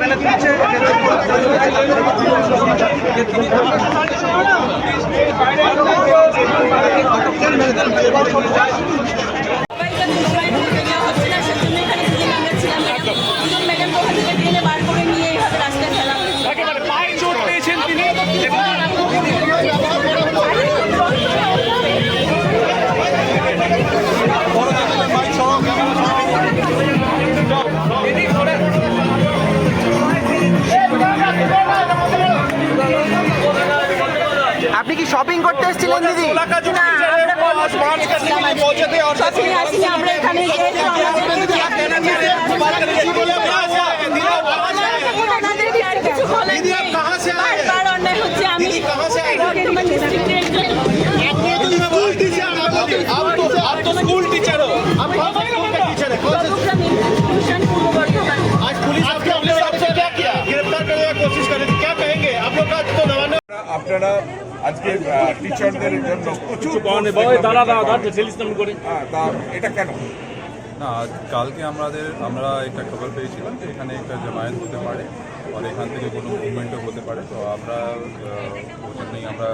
মেলে দিয়েছে শপিং করতে এসেছিলেন দিদি আমরা এখানে যেহেতু আমাদেরকে আর কিছু বলার নেই। আপনারা আজকে টিচারদের জন্য প্রচুর হ্যাঁ, তা এটা কেন? না কালকে আমাদের আমরা একটা খবর পেয়েছিলাম যে এখানে একটা জামায়াত হতে পারে আর এখান থেকে কোনো মুভমেন্টও হতে পারে। তো আমরা ওই জন্যই আমরা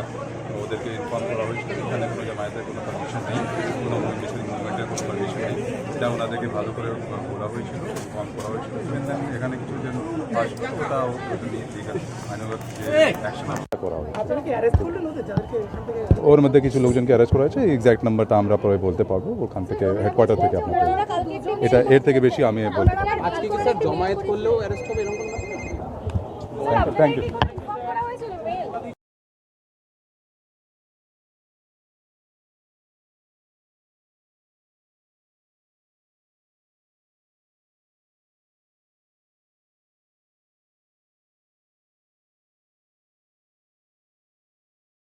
ওদেরকে ইনফর্ম করা হয়েছিল এখানে কোনো জামায়াতের কোনো পারমিশন নেই কোনো মুভমেন্টের কোনো পারমিশন নেই। এটা ওনাদেরকে ভালো করে বলা হয়েছিল ইনফর্ম করা হয়েছিল। এখানে কিছু যেন আসবে ওটা ওটা নিয়ে ঠিক আছে। আইনগত যে অ্যাকশন করা হবে ওর মধ্যে কিছু লোকজনকে অ্যারেস্ট করা হয়েছে এক্স্যাক্ট নাম্বারটা আমরা পরে বলতে পারবো ওখান থেকে হেডকোয়ার্টার থেকে আপনাকে এটা এর থেকে বেশি আমি বলতে পারবো আজকে কি স্যার জমায়েত করলেও অ্যারেস্ট হবে এরকম থ্যাংক ইউ